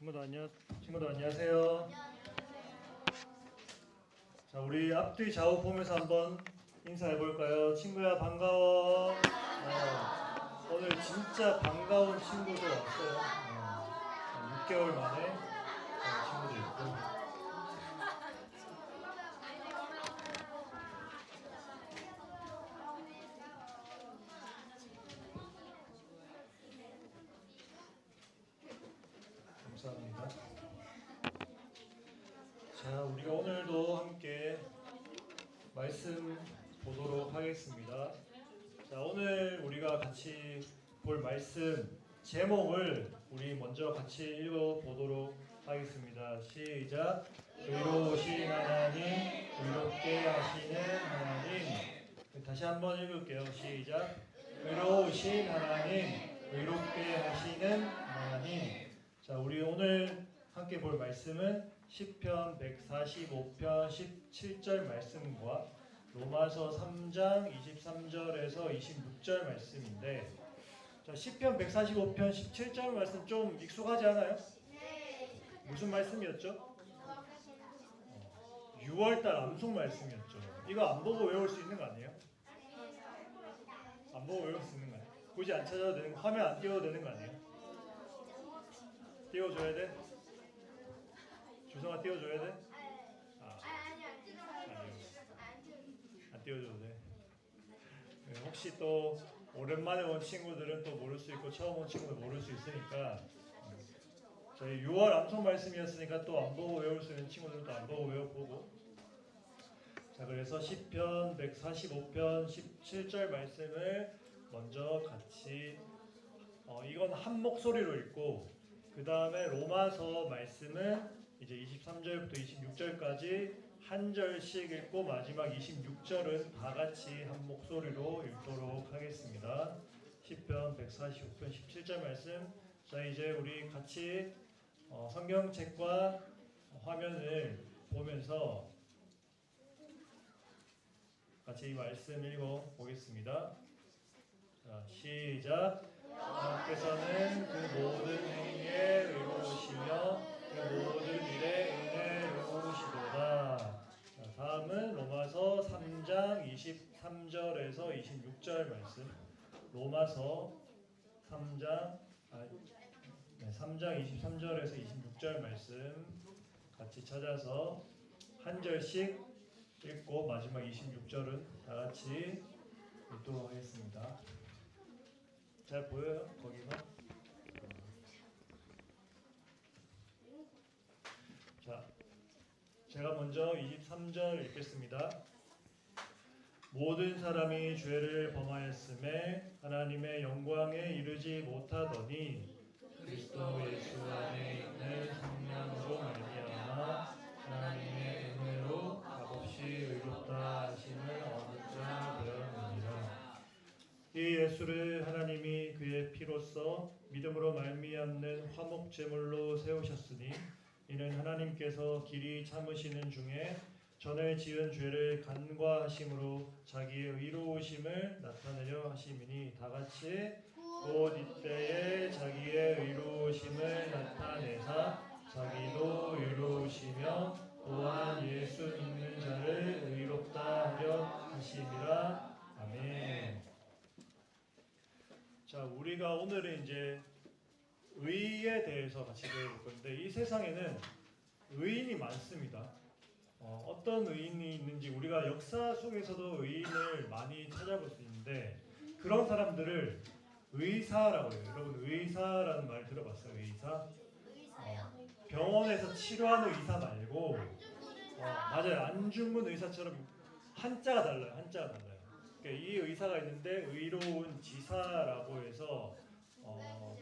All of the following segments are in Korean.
친구들 안녕 친구들 안녕하세요. 자 우리 앞뒤 좌우 보면서 한번 인사해 볼까요? 친구야 반가워. 어, 오늘 진짜 반가운 친구들 왔어요. 어, 6개월 만에 어, 친구들 있고. 감사합니다. 자, 우리가 오늘도 함께 말씀 보도록 하겠습니다. 자, 오늘 우리가 같이 볼 말씀 제목을 우리 먼저 같이 읽어 보도록 하겠습니다. 시작. 의로우신 하나님, 의롭게 하시는 하나님. 다시 한번 읽을게요. 시작. 의로우신 하나님, 의롭게 하시는 하나님. 자, 우리 오늘 함께 볼 말씀은 시편 145편 17절 말씀과 로마서 3장 23절에서 26절 말씀인데 자, 시편 145편 17절 말씀 좀 익숙하지 않아요? 무슨 말씀이었죠? 6월달 암송 말씀이었죠. 이거 안 보고 외울 수 있는 거 아니에요? 안 보고 외울 수 있는 거 아니에요? 굳이 안 찾아도 되는 거, 화면 안 띄워도 되는 거 아니에요? 띄워줘야 돼? 주성아 띄워줘야 돼? 아, 안 띄워줘도 돼. 네, 혹시 또 오랜만에 온 친구들은 또 모를 수 있고 처음 온 친구들 모를 수 있으니까 음, 저희 6월 암송 말씀이었으니까 또 안 보고 외울 수 있는 친구들도 안 보고 외워보고. 자 그래서 시편 145편 17절 말씀을 먼저 같이 어, 이건 한 목소리로 읽고 그 다음에 로마서 말씀은 이제 23절부터 26절까지 한 절씩 읽고 마지막 26절은 다 같이 한 목소리로 읽도록 하겠습니다. 시편 145편 17절 말씀. 자 이제 우리 같이 어, 성경책과 화면을 보면서 같이 이 말씀 읽어 보겠습니다. 자 시작. 하나님께서는 그 모든 행위에 의로우시며 그 모든 일에 은혜로우시도다. 자, 다음은 로마서 3장 23절에서 26절 말씀. 로마서 3장 아, 네, 3장 23절에서 26절 말씀 같이 찾아서 한 절씩 읽고 마지막 26절은 다 같이 읽도록 하겠습니다. 잘 보여요? 거기가? 자, 제가 먼저 23절 읽겠습니다. 모든 사람이 죄를 범하였음에 하나님의 영광에 이르지 못하더니 그리스도 예수 안에 있는 성령으로 말미암아 하나님의 은혜로 값없이 의롭다 하심을 얻은 자 되었느니라. 이 예수를 하나님이 그의 피로써 믿음으로 말미암는 화목 제물로 세우셨으니 이는 하나님께서 길이 참으시는 중에 전에 지은 죄를 간과하심으로 자기의 의로우심을 나타내려 하심이니 다 같이 곧 이때에 자기의 의로우심을 나타내사 자기도 의로우시며 또한 예수 믿는 자를 의롭다 하려 하심이라 아멘. 자, 우리가 오늘은 이제 의에 대해서 같이 배울 건데 이 세상에는 의인이 많습니다. 어, 떤 의인이 있는지 우리가 역사 속에서도 의인을 많이 찾아볼 수 있는데 그런 사람들을 의사라고 해요. 여러분 의사라는 말 들어봤어요? 의사? 어, 병원에서 치료하는 의사 말고 어, 맞아요. 안중근 의사처럼 한자가 달라요. 한자가 달라요. 그러니까 이 의사가 있는데 의로운 지사라고 해서 어,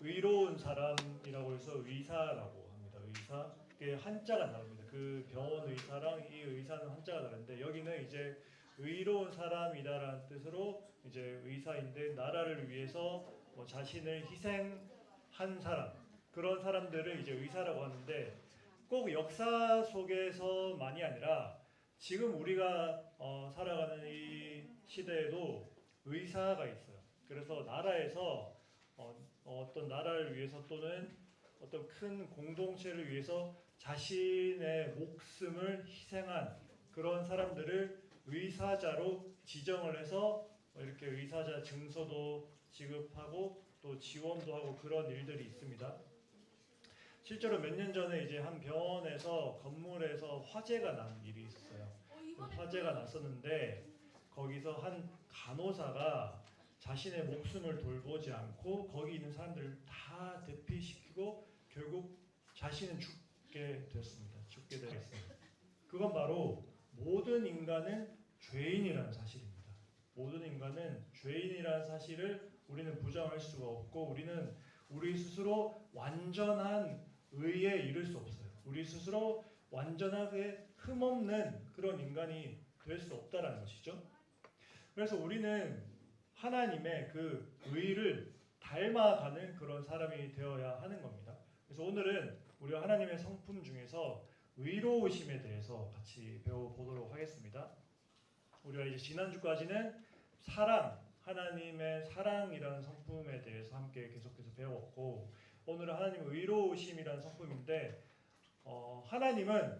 의로운 사람이라고 해서 의사라고 합니다. 의사. 그게 한자가 다릅니다. 그 병원 의사랑 이 의사는 한자가 다른데 여기는 이제 의로운 사람이다라는 뜻으로 이제 의사인데 나라를 위해서 뭐 자신을 희생한 사람 그런 사람들을 이제 의사라고 하는데 꼭 역사 속에서만이 아니라 지금 우리가 어, 살아가는 이 시대에도 의사가 있어요. 그래서 나라에서 어, 어떤 나라를 위해서 또는 어떤 큰 공동체를 위해서 자신의 목숨을 희생한 그런 사람들을 의사자로 지정을 해서 이렇게 의사자 증서도 지급하고 또 지원도 하고 그런 일들이 있습니다. 실제로 몇 년 전에 이제 한 병원에서 건물에서 화재가 난 일이 있었어요. 그 화재가 났었는데 거기서 한 간호사가 자신의 목숨을 돌보지 않고 거기 있는 사람들을 다 대피시키고 결국 자신은 죽게 됐습니다. 죽게 되었습니다. 그건 바로 모든 인간은 죄인이라는 사실입니다. 모든 인간은 죄인이라는 사실을 우리는 부정할 수가 없고 우리는 우리 스스로 완전한 의에 이를 수 없어요. 우리 스스로 완전하게 흠없는 그런 인간이 될 수 없다라는 것이죠. 그래서 우리는 하나님의 그 의를 닮아가는 그런 사람이 되어야 하는 겁니다. 그래서 오늘은 우리가 하나님의 성품 중에서 의로우심에 대해서 같이 배워보도록 하겠습니다. 우리가 이제 지난주까지는 사랑, 하나님의 사랑이라는 성품에 대해서 함께 계속해서 배웠고 오늘은 하나님의 의로우심이라는 성품인데 어, 하나님은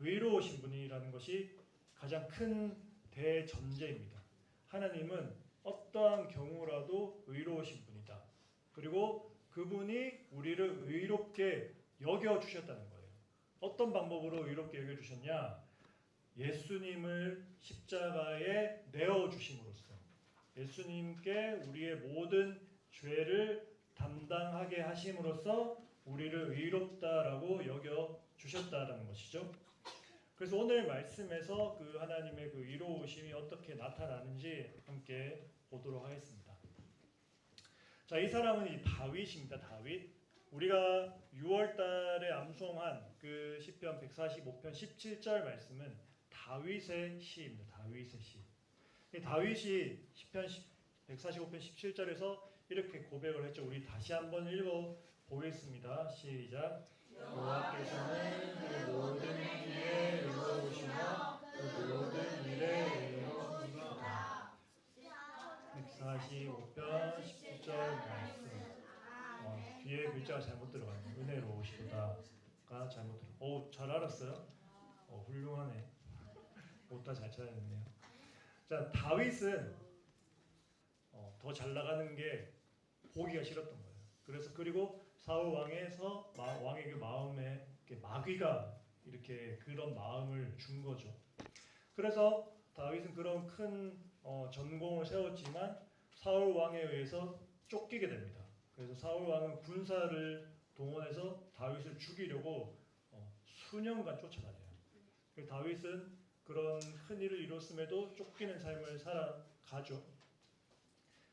의로우신 분이라는 것이 가장 큰 대전제입니다. 하나님은 어떠한 경우라도 의로우신 분이다. 그리고 그분이 우리를 의롭게 여겨 주셨다는 거예요. 어떤 방법으로 의롭게 여겨 주셨냐? 예수님을 십자가에 내어 주심으로써 예수님께 우리의 모든 죄를 담당하게 하심으로써 우리를 의롭다라고 여겨 주셨다라는 것이죠. 그래서 오늘 말씀에서 그 하나님의 그 의로우심이 어떻게 나타나는지 함께 보도록 하겠습니다. 자, 이 사람은 이 다윗입니다. 다윗. 우리가 6월 달에 암송한 그 시편 145편 17절 말씀은 다윗의 시입니다. 다윗의 시. 이 다윗이 시편 145편 17절에서 이렇게 고백을 했죠. 우리 다시 한번 읽어 보겠습니다. 시작. 글자가 잘못 들어갔네. 은혜로우시다가 잘못 들어. 오, 잘 알았어요. 어, 훌륭하네. 옷다 잘 찾아냈네요. 자, 다윗은 어, 더잘 나가는 게 보기가 싫었던 거예요. 그래서 그리고 사울 왕에서 마, 왕의 그 마음에 이렇게 마귀가 이렇게 그런 마음을 준 거죠. 그래서 다윗은 그런 큰 어, 전공을 세웠지만 사울 왕에 의해서 쫓기게 됩니다. 그래서 사울 왕은 군사를 동원해서 다윗을 죽이려고 어, 수년간 쫓아다녀요. 그래서 다윗은 그런 큰 일을 이뤘음에도 쫓기는 삶을 살아가죠.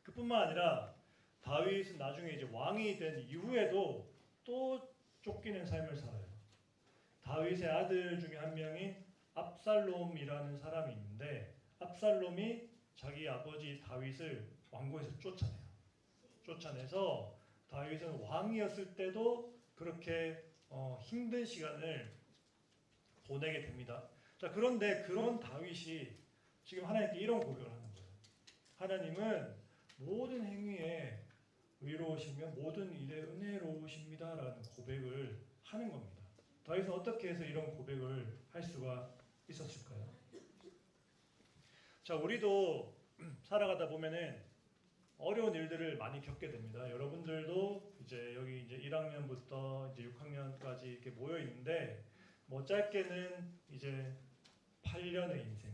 그뿐만 아니라 다윗은 나중에 이제 왕이 된 이후에도 또 쫓기는 삶을 살아요. 다윗의 아들 중에 한 명인 압살롬이라는 사람이 있는데 압살롬이 자기 아버지 다윗을 왕궁에서 쫓아내요. 쫓아내서 다윗은 왕이었을 때도 그렇게 어, 힘든 시간을 보내게 됩니다. 자 그런데 그런 다윗이 지금 하나님께 이런 고백을 하는 거예요. 하나님은 모든 행위에 의로우시며 모든 일에 은혜로우십니다라는 고백을 하는 겁니다. 다윗은 어떻게 해서 이런 고백을 할 수가 있었을까요? 자, 우리도 살아가다 보면은 어려운 일들을 많이 겪게 됩니다. 여러분들도 이제 여기 이제 1학년부터 이제 6학년까지 이렇게 모여 있는데 뭐 짧게는 이제 8년의 인생,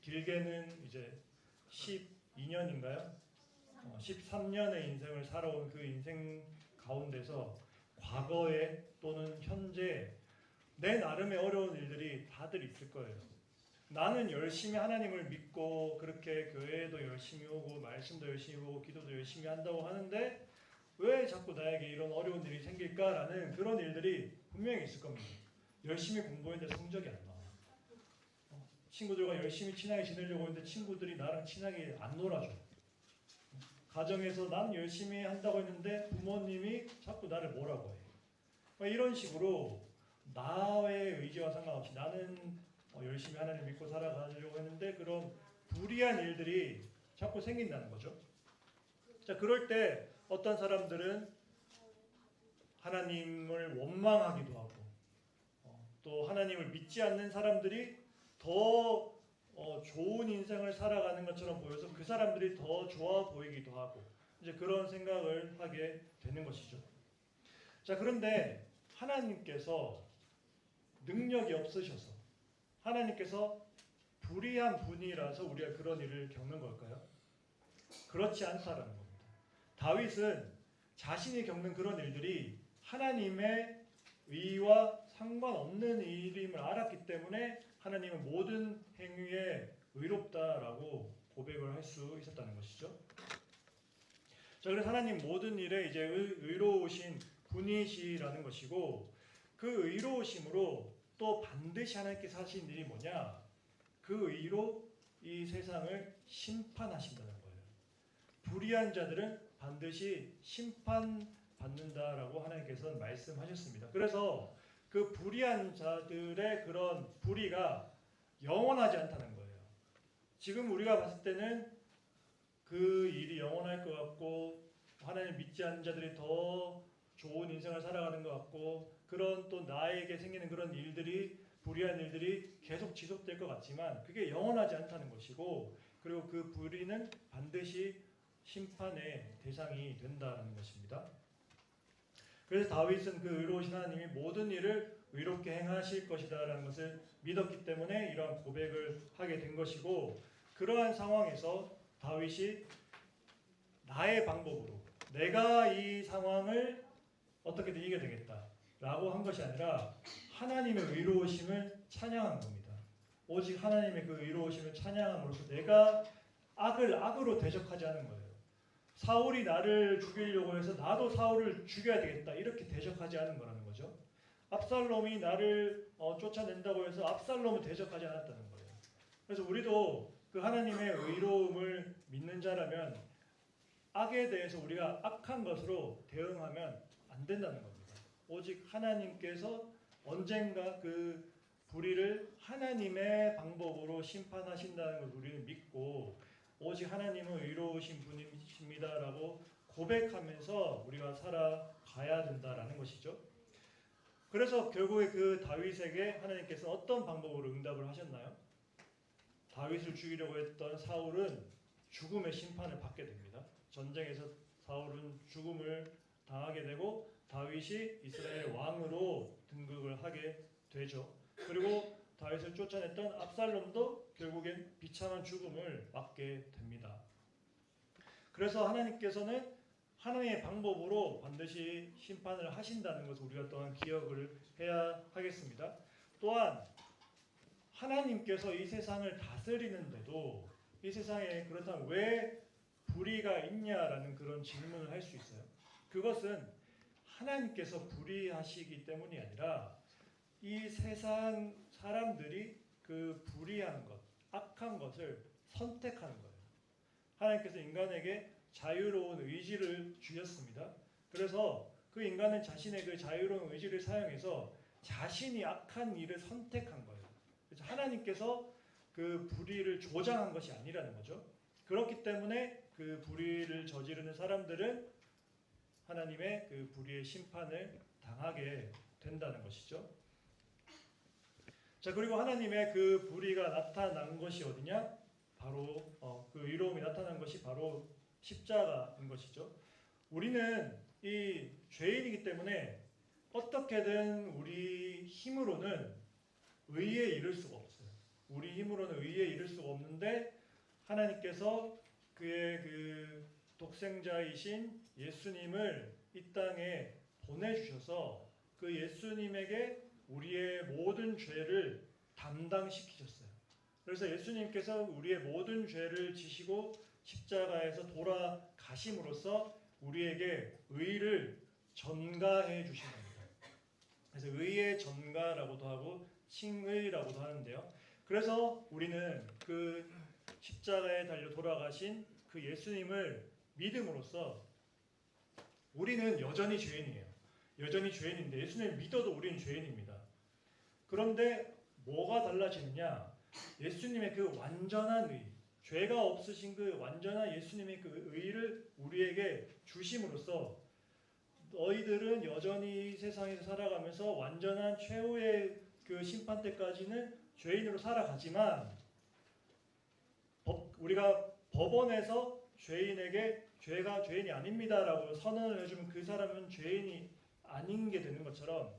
길게는 이제 12년인가요? 어, 13년의 인생을 살아온 그 인생 가운데서 과거에 또는 현재 내 나름의 어려운 일들이 다들 있을 거예요. 나는 열심히 하나님을 믿고 그렇게 교회도 열심히 오고 말씀도 열심히 보고 기도도 열심히 한다고 하는데 왜 자꾸 나에게 이런 어려운 일이 생길까라는 그런 일들이 분명히 있을 겁니다. 열심히 공부했는데 성적이 안 나와. 어, 친구들과 열심히 친하게 지내려고 했는데 친구들이 나랑 친하게 안 놀아줘. 가정에서 난 열심히 한다고 했는데 부모님이 자꾸 나를 뭐라고 해. 뭐 이런 식으로 나의 의지와 상관없이 나는 어, 열심히 하나님 믿고 살아가려고 했는데 그런 불이한 일들이 자꾸 생긴다는 거죠. 자, 그럴 때 어떤 사람들은 하나님을 원망하기도 하고 어, 또 하나님을 믿지 않는 사람들이 더 어, 좋은 인생을 살아가는 것처럼 보여서 그 사람들이 더 좋아 보이기도 하고 이제 그런 생각을 하게 되는 것이죠. 자 그런데 하나님께서 능력이 없으셔서 하나님께서 불의한 분이라서 우리가 그런 일을 겪는 걸까요? 그렇지 않다라는 겁니다. 다윗은 자신이 겪는 그런 일들이 하나님의 의와 상관없는 일임을 알았기 때문에 하나님은 모든 행위에 의롭다라고 고백을 할 수 있었다는 것이죠. 자, 그래서 하나님 모든 일에 이제 의, 의로우신 분이시라는 것이고 그 의로우심으로 또 반드시 하나님께서 하신 일이 뭐냐? 그 의로 이 세상을 심판하신다는 거예요. 불의한 자들은 반드시 심판받는다라고 하나님께서는 말씀하셨습니다. 그래서 그 불의한 자들의 그런 불의가 영원하지 않다는 거예요. 지금 우리가 봤을 때는 그 일이 영원할 것 같고 하나님 믿지 않는 자들이 더 좋은 인생을 살아가는 것 같고 그런 또 나에게 생기는 그런 일들이 불의한 일들이 계속 지속될 것 같지만 그게 영원하지 않다는 것이고 그리고 그 불의는 반드시 심판의 대상이 된다는 것입니다. 그래서 다윗은 그 의로우신 하나님이 모든 일을 의롭게 행하실 것이다라는 것을 믿었기 때문에 이러한 고백을 하게 된 것이고 그러한 상황에서 다윗이 나의 방법으로 내가 이 상황을 어떻게든 이겨야 되겠다 라고 한 것이 아니라 하나님의 의로우심을 찬양한 겁니다. 오직 하나님의 그 의로우심을 찬양함으로써 내가 악을 악으로 대적하지 않은 거예요. 사울이 나를 죽이려고 해서 나도 사울을 죽여야 되겠다 이렇게 대적하지 않은 거라는 거죠. 압살롬이 나를 어, 쫓아낸다고 해서 압살롬을 대적하지 않았다는 거예요. 그래서 우리도 그 하나님의 의로움을 믿는 자라면 악에 대해서 우리가 악한 것으로 대응하면 안 된다는 겁니다. 오직 하나님께서 언젠가 그 불의를 하나님의 방법으로 심판하신다는 걸 우리는 믿고 오직 하나님은 의로우신 분이십니다라고 고백하면서 우리가 살아가야 된다라는 것이죠. 그래서 결국에 그 다윗에게 하나님께서 어떤 방법으로 응답을 하셨나요? 다윗을 죽이려고 했던 사울은 죽음의 심판을 받게 됩니다. 전쟁에서 사울은 죽음을 당하게 되고 다윗이 이스라엘 왕으로 등극을 하게 되죠. 그리고 다윗을 쫓아냈던 압살롬도 결국엔 비참한 죽음을 맞게 됩니다. 그래서 하나님께서는 하나님의 방법으로 반드시 심판을 하신다는 것을 우리가 또한 기억을 해야 하겠습니다. 또한 하나님께서 이 세상을 다스리는데도 이 세상에 그렇다면 왜 불의가 있냐라는 그런 질문을 할 수 있어요. 그것은 하나님께서 불의하시기 때문이 아니라 이 세상 사람들이 그 불의한 것, 악한 것을 선택하는 거예요. 하나님께서 인간에게 자유로운 의지를 주셨습니다. 그래서 그 인간은 자신의 그 자유로운 의지를 사용해서 자신이 악한 일을 선택한 거예요. 그래서 하나님께서 그 불의를 조장한 것이 아니라는 거죠. 그렇기 때문에 그 불의를 저지르는 사람들은 하나님의 그 불의의 심판을 당하게 된다는 것이죠. 자 그리고 하나님의 그 불의가 나타난 것이 어디냐? 바로 어, 그 의로움이 나타난 것이 바로 십자가인 것이죠. 우리는 이 죄인이기 때문에 어떻게든 우리 힘으로는 의에 이를 수가 없어요. 우리 힘으로는 의에 이를 수가 없는데 하나님께서 그의 그 독생자이신 예수님을 이 땅에 보내주셔서 그 예수님에게 우리의 모든 죄를 담당시키셨어요. 그래서 예수님께서 우리의 모든 죄를 지시고 십자가에서 돌아가심으로써 우리에게 의를 전가해 주신 겁니다. 그래서 의의 전가라고도 하고 칭의라고도 하는데요. 그래서 우리는 그 십자가에 달려 돌아가신 그 예수님을 믿음으로써 우리는 여전히 죄인이에요. 여전히 죄인인데 예수님을 믿어도 우리는 죄인입니다. 그런데 뭐가 달라지느냐? 예수님의 그 완전한 의, 죄가 없으신 그 완전한 예수님의 그 의를 우리에게 주심으로써 너희들은 여전히 이 세상에서 살아가면서 완전한 최후의 그 심판 때까지는 죄인으로 살아가지만 법, 우리가 법원에서 죄인에게 죄가 죄인이 아닙니다라고 선언을 해주면 그 사람은 죄인이 아닌 게 되는 것처럼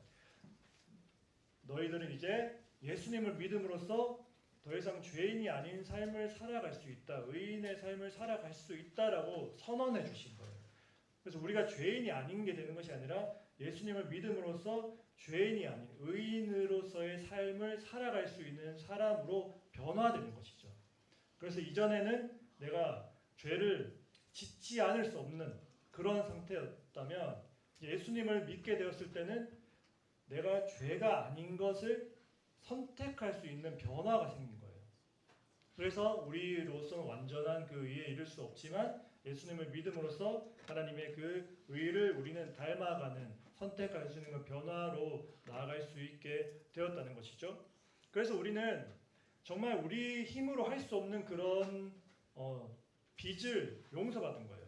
너희들은 이제 예수님을 믿음으로써 더 이상 죄인이 아닌 삶을 살아갈 수 있다. 의인의 삶을 살아갈 수 있다라고 선언해 주신 거예요. 그래서 우리가 죄인이 아닌 게 되는 것이 아니라 예수님을 믿음으로써 죄인이 아닌 의인으로서의 삶을 살아갈 수 있는 사람으로 변화되는 것이죠. 그래서 이전에는 내가 죄를 짓지 않을 수 없는 그런 상태였다면 예수님을 믿게 되었을 때는 내가 죄가 아닌 것을 선택할 수 있는 변화가 생긴 거예요. 그래서 우리로서는 완전한 그 의에 이를 수 없지만 예수님을 믿음으로써 하나님의 그 의를 우리는 닮아가는 선택할 수 있는 그 변화로 나아갈 수 있게 되었다는 것이죠. 그래서 우리는 정말 우리 힘으로 할 수 없는 그런 어, 빚을 용서받은 거예요.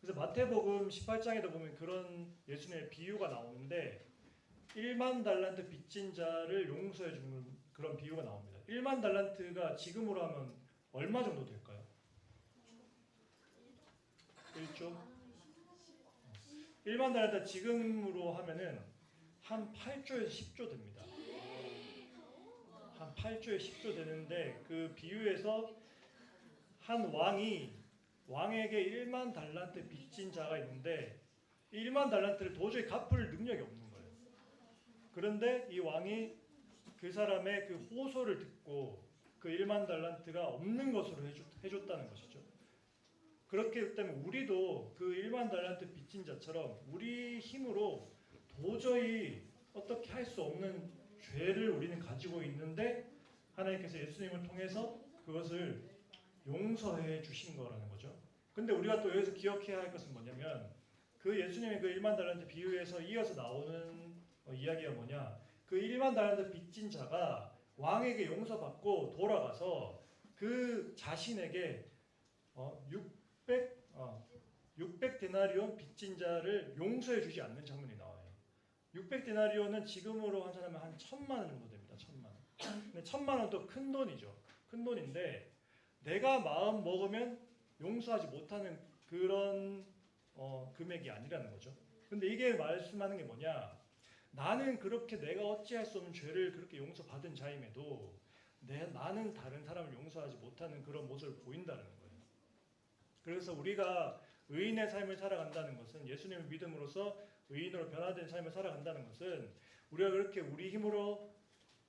그래서 마태복음 18장에도 보면 그런 예수님의 비유가 나오는데 1만 달란트 빚진 자를 용서해 주는 그런 비유가 나옵니다. 1만 달란트가 지금으로 하면 얼마 정도 될까요? 1조? 1만 달란트 지금으로 하면은 한 8조에서 10조 됩니다. 한 8조에 10조 되는데 그 비유에서 한 왕이 왕에게 1만 달란트 빚진 자가 있는데 1만 달란트를 도저히 갚을 능력이 없는 거예요. 그런데 이 왕이 그 사람의 그 호소를 듣고 그 1만 달란트가 없는 것으로 해줬, 해줬 다는 것이죠. 그렇기 때문에 우리도 그 1만 달란트 빚진 자처럼 우리 힘으로 도저히 어떻게 할 수 없는 죄를 우리는 가지고 있는데 하나님께서 예수님을 통해서 그것을 용서해 주신 거라는 거죠. 근데 우리가 또 여기서 기억해야 할 것은 뭐냐면 그 예수님의 그 1만 달란트 비유에서 이어서 나오는 어, 이야기가 뭐냐? 그 1만 달란트 빚진 자가 왕에게 용서받고 돌아가서 그 자신에게 어, 600 어, 600 데나리온 빚진 자를 용서해 주지 않는 장면이 나와요. 600 데나리온은 지금으로 환산하면 한 천만 원 정도 됩니다. 천만 원. 천만 원도 큰 돈이죠. 큰 돈인데 내가 마음 먹으면 용서하지 못하는 그런 어, 금액이 아니라는 거죠. 근데 이게 말씀하는 게 뭐냐? 나는 그렇게 내가 어찌할 수 없는 죄를 그렇게 용서받은 자임에도 내, 나는 다른 사람을 용서하지 못하는 그런 모습을 보인다는 거예요. 그래서 우리가 의인의 삶을 살아간다는 것은 예수님을 믿음으로써 의인으로 변화된 삶을 살아간다는 것은 우리가 그렇게 우리 힘으로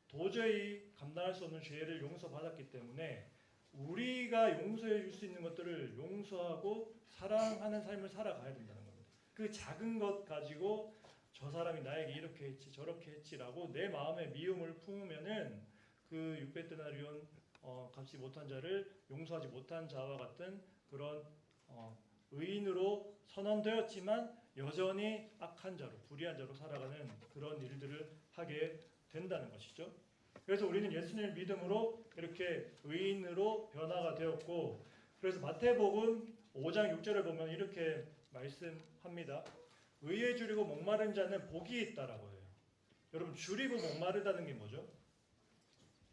도저히 감당할 수 없는 죄를 용서받았기 때문에 우리가 용서해 줄 수 있는 것들을 용서하고 사랑하는 삶을 살아가야 된다는 겁니다. 그 작은 것 가지고 저 사람이 나에게 이렇게 했지 저렇게 했지라고 내 마음에 미움을 품으면은 그 600데나리온 어, 갚지 못한 자를 용서하지 못한 자와 같은 그런 어, 의인으로 선언되었지만 여전히 악한 자로 불의한 자로 살아가는 그런 일들을 하게 된다는 것이죠. 그래서 우리는 예수님을 믿음으로 이렇게 의인으로 변화가 되었고 그래서 마태복음 5장 6절을 보면 이렇게 말씀합니다. 의에 줄이고 목마른 자는 복이 있다라고 해요. 여러분 줄이고 목마르다는 게 뭐죠?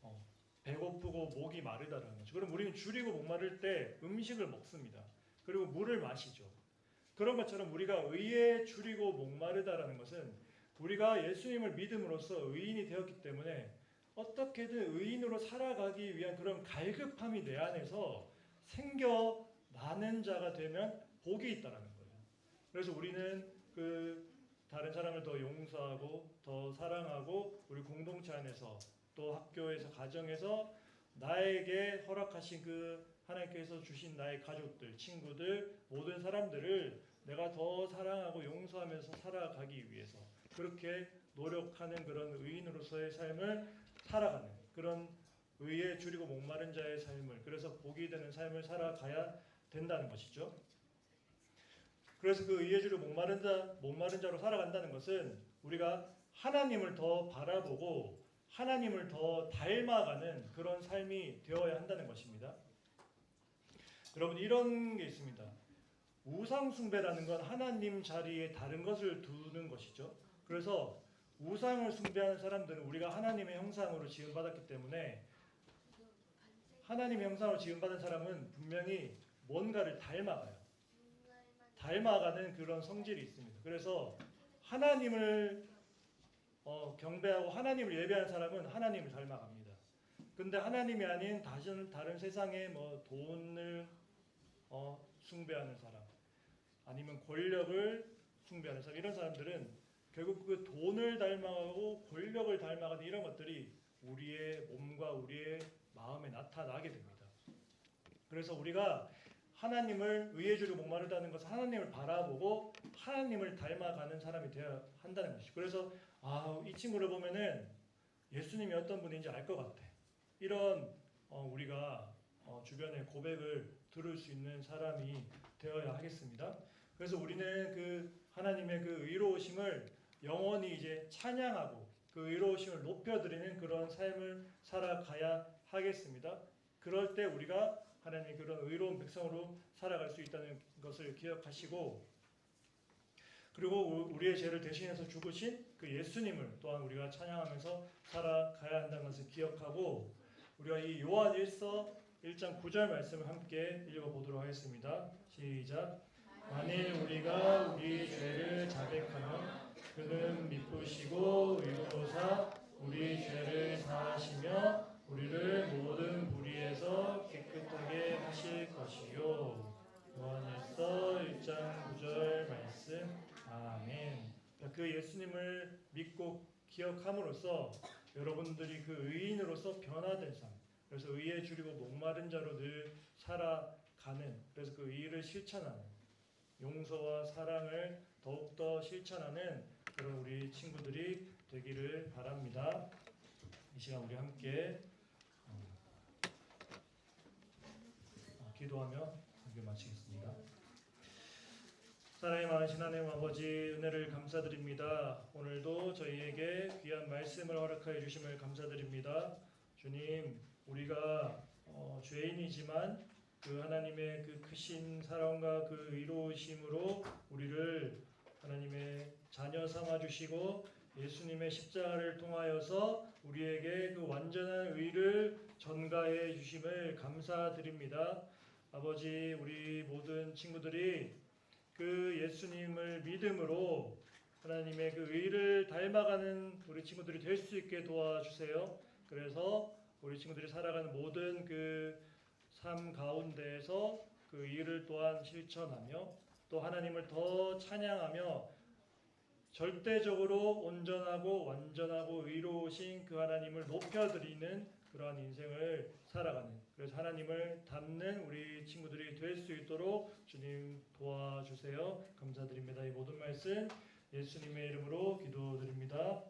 어, 배고프고 목이 마르다라는 거죠. 그럼 우리는 줄이고 목마를 때 음식을 먹습니다. 그리고 물을 마시죠. 그런 것처럼 우리가 의에 줄이고 목마르다라는 것은 우리가 예수님을 믿음으로써 의인이 되었기 때문에 어떻게든 의인으로 살아가기 위한 그런 갈급함이 내 안에서 생겨나는 자가 되면 복이 있다라는 거예요. 그래서 우리는 그 다른 사람을 더 용서하고 더 사랑하고 우리 공동체 안에서 또 학교에서 가정에서 나에게 허락하신 그 하나님께서 주신 나의 가족들, 친구들, 모든 사람들을 내가 더 사랑하고 용서하면서 살아가기 위해서 그렇게 노력하는 그런 의인으로서의 삶을 살아가는 그런 의에 줄이고 목마른 자의 삶을 그래서 복이 되는 삶을 살아가야 된다는 것이죠. 그래서 그 의에 줄이고 목마른 자 목마른 자로 살아간다는 것은 우리가 하나님을 더 바라보고 하나님을 더 닮아가는 그런 삶이 되어야 한다는 것입니다. 여러분 이런 게 있습니다. 우상 숭배라는 건 하나님 자리에 다른 것을 두는 것이죠. 그래서 우상을 숭배하는 사람들은 우리가 하나님의 형상으로 지음받았기 때문에 하나님의 형상으로 지음받은 사람은 분명히 뭔가를 닮아가요. 닮아가는 그런 성질이 있습니다. 그래서 하나님을 어, 경배하고 하나님을 예배하는 사람은 하나님을 닮아갑니다. 근데 하나님이 아닌 다른 다른 세상의 뭐 돈을 어, 숭배하는 사람, 아니면 권력을 숭배하는 사람 이런 사람들은 결국 그 돈을 닮아가고 권력을 닮아가는 이런 것들이 우리의 몸과 우리의 마음에 나타나게 됩니다. 그래서 우리가 하나님을 의해 주려 목마르다는 것은 하나님을 바라보고 하나님을 닮아가는 사람이 되어야 한다는 것이죠. 그래서 아, 이 친구를 보면은 예수님이 어떤 분인지 알 것 같아. 이런 어, 우리가 어, 주변의 고백을 들을 수 있는 사람이 되어야 하겠습니다. 그래서 우리는 그 하나님의 그 의로우심을 영원히 이제 찬양하고 그 의로우심을 높여드리는 그런 삶을 살아가야 하겠습니다. 그럴 때 우리가 하나님의 그런 의로운 백성으로 살아갈 수 있다는 것을 기억하시고 그리고 우리의 죄를 대신해서 죽으신 그 예수님을 또한 우리가 찬양하면서 살아가야 한다는 것을 기억하고 우리가 이 요한 1서 1장 9절 말씀을 함께 읽어보도록 하겠습니다. 시작. 만일 우리가 우리 죄를 자백하면 그는 믿으시고 의로사 우리 죄를 사하시며 우리를 모든 불의에서 깨끗하게 하실 것이요. 요한일서 1장 9절 말씀. 아멘. 그 예수님을 믿고 기억함으로써 여러분들이 그 의인으로서 변화된 삶. 그래서 의에 줄이고 목마른 자로 늘 살아가는. 그래서 그 의를 실천하는 용서와 사랑을 더욱더 실천하는 그런 우리 친구들이 되기를 바랍니다. 이 시간 우리 함께 어, 기도하며 설교 마치겠습니다. 사랑의 많으신 하나님 아버지 은혜를 감사드립니다. 오늘도 저희에게 귀한 말씀을 허락하여 주심을 감사드립니다. 주님, 우리가 어, 죄인이지만 그 하나님의 그 크신 사랑과 그 의로우심으로 우리를 하나님의 자녀 삼아 주시고 예수님의 십자가를 통하여서 우리에게 그 완전한 의를 전가해 주심을 감사드립니다. 아버지, 우리 모든 친구들이 그 예수님을 믿음으로 하나님의 그 의를 닮아가는 우리 친구들이 될 수 있게 도와주세요. 그래서 우리 친구들이 살아가는 모든 그 삶 가운데에서 그 일을 또한 실천하며 또 하나님을 더 찬양하며 절대적으로 온전하고 완전하고 의로우신 그 하나님을 높여드리는 그러한 인생을 살아가는 그래서 하나님을 닮는 우리 친구들이 될 수 있도록 주님 도와주세요. 감사드립니다. 이 모든 말씀 예수님의 이름으로 기도드립니다.